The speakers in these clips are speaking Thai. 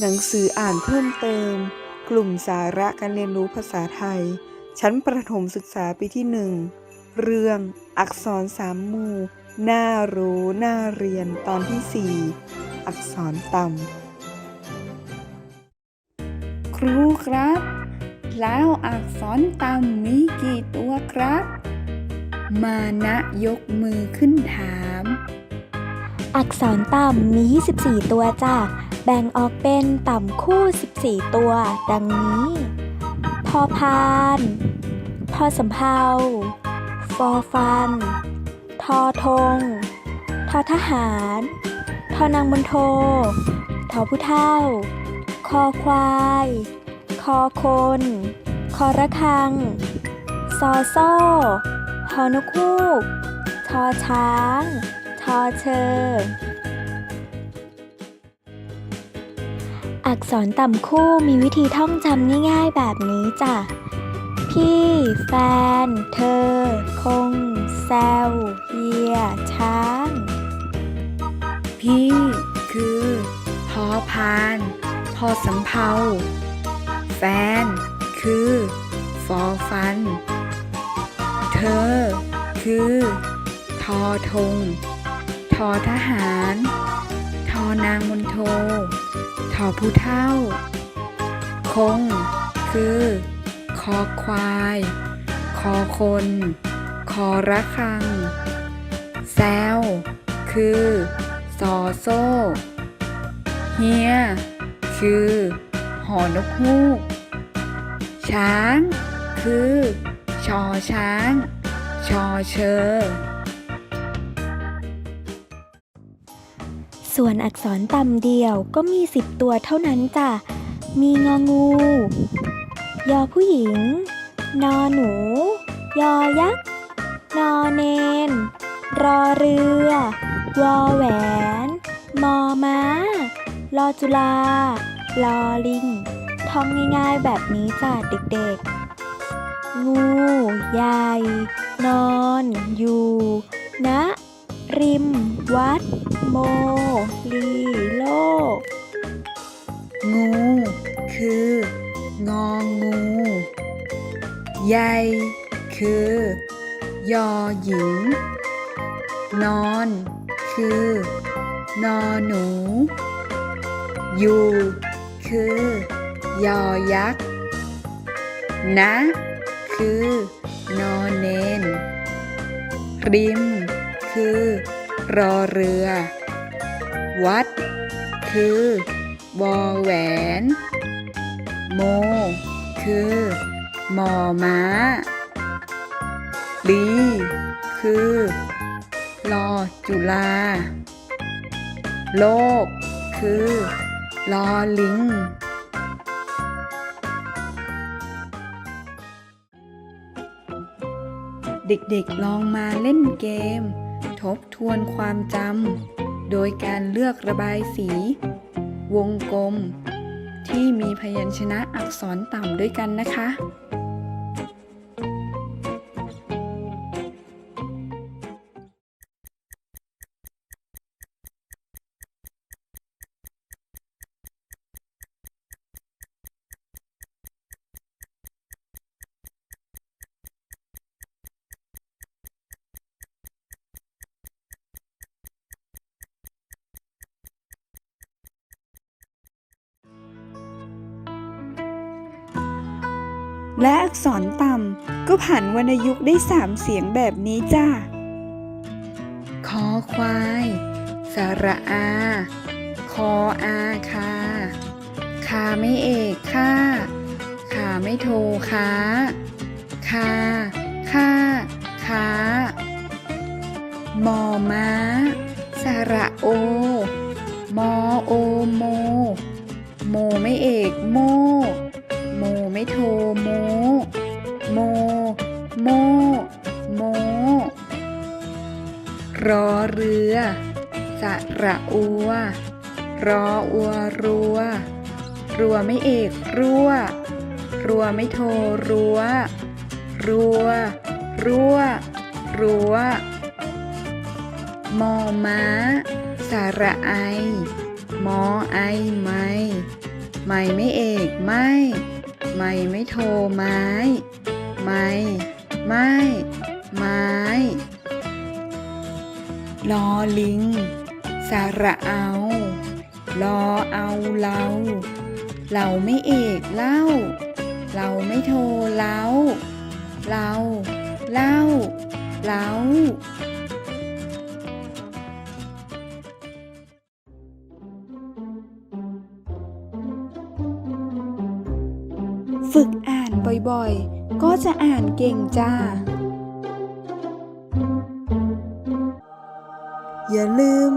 หนังสืออ่านเพิ่มเติม กลุ่มสาระการเรียนรู้ภาษาไทย ชั้นประถมศึกษาปีที่หนึ่งเรื่องอักษรสามหมู่น่ารู้น่าเรียนตอนที่สี่อักษรต่ำครูครับ แล้วอักษรต่ำมีกี่ตัวครับ มานะยกมือขึ้นถาม อักษรต่ำมี 24 ตัวจ้ะ แบ่งออกเป็นต่ำคู่ 14 ตัว ดังนี้ พอพาน พอสำเภาฟอฟัน ทอทง ทอทหาร ทอนางบนโท ทอผู้เท่า คอควาย คอคน คอระคัง ซอโซ่ฮอนกฮูก ทอช้าง ทอเชอ ษรต่ำคู่มีวิธีท่องจำง่ายๆแบบนี้จ้ะ พี่ แฟน เธอ คง แซว เฮีย ช้าง พี่ คือ พอพาน พอสำเภา แฟน คือ ฟอฟัน เธอ คือ ทอทง ทอทหาร ทอนางมนโท ทอผู้เท่า คง คือ คอควาย คอคน คอระคัง แซว คือซอโซ่ เฮีย คือ หอนกฮูก ช้าง คือ ชอช้าง ชอเชอ ส่วนอักษรต่ำเดียวก็มี10ตัวเท่านั้นจ้ะ มีงองู ยอผู้หญิง นอหนู ยอยักษ์ นอเนน รอเรือ วอแหวน มอม้า ลอจุลา ลอลิงท่องง่ายๆแบบนี้จ้ะเด็กๆ งู ใหญ่ นอน อยู่ณ ริม วัด โม ลีโลก งู คือ งองูใหญ่คือ ยอหญิง นอน คือ นอหนูอยู่คือ ยอยักษ์ นะ คือ นอเนนริม คือ รอเรือ วัด คือวอแหวน โม คือมอม้า ลี คือลอจุลา โลก คือลอลิงเด็กๆ ลองมาเล่นเกม บทวนความจำ โดยการเลือกระบายสี วงกลม ที่มีพยัญชนะอักษรต่ำด้วยกันนะคะ และอักษรต่ำก็ผ่านวรรณยุกต์ได้สามเสียงแบบนี้จ้าคอควาย สระอา คออาคาคาไม่เอกค่าขาไม่โทค้าคาค่าค้ามอม้า สระโอ มอโอโม โมไม่เอกโม โมไม่โท เรือ สระอัว รออัวรัว รัวไม่เอกรั่ว รัวไม่โทรัว รัว รั่ว รัว มอม้า สระไอ มอไอไม้ไม่ไม่เอกไม่ ไม่ไม่โทไม้ ไม่ ไม่ ไม้ ลอลิง สาระเอารอเอาเรา เราไม่เอกเล่า เราไม่โทรเล้า เราเล่าเล้าฝึกอ่านบ่อยๆ ก็จะอ่านเก่งจ้า อย่าลืม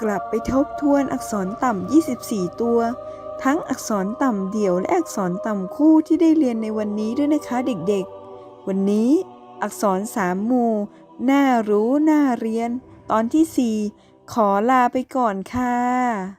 กลับไปทบทวนอักษรต่ำ 24 ตัว ทั้งอักษรต่ำเดี่ยวและอักษรต่ำคู่ที่ได้เรียนในวันนี้ด้วยนะคะเด็กๆ วันนี้อักษรสามหมู่น่ารู้น่าเรียน ตอนที่ 4 ขอลาไปก่อนค่ะ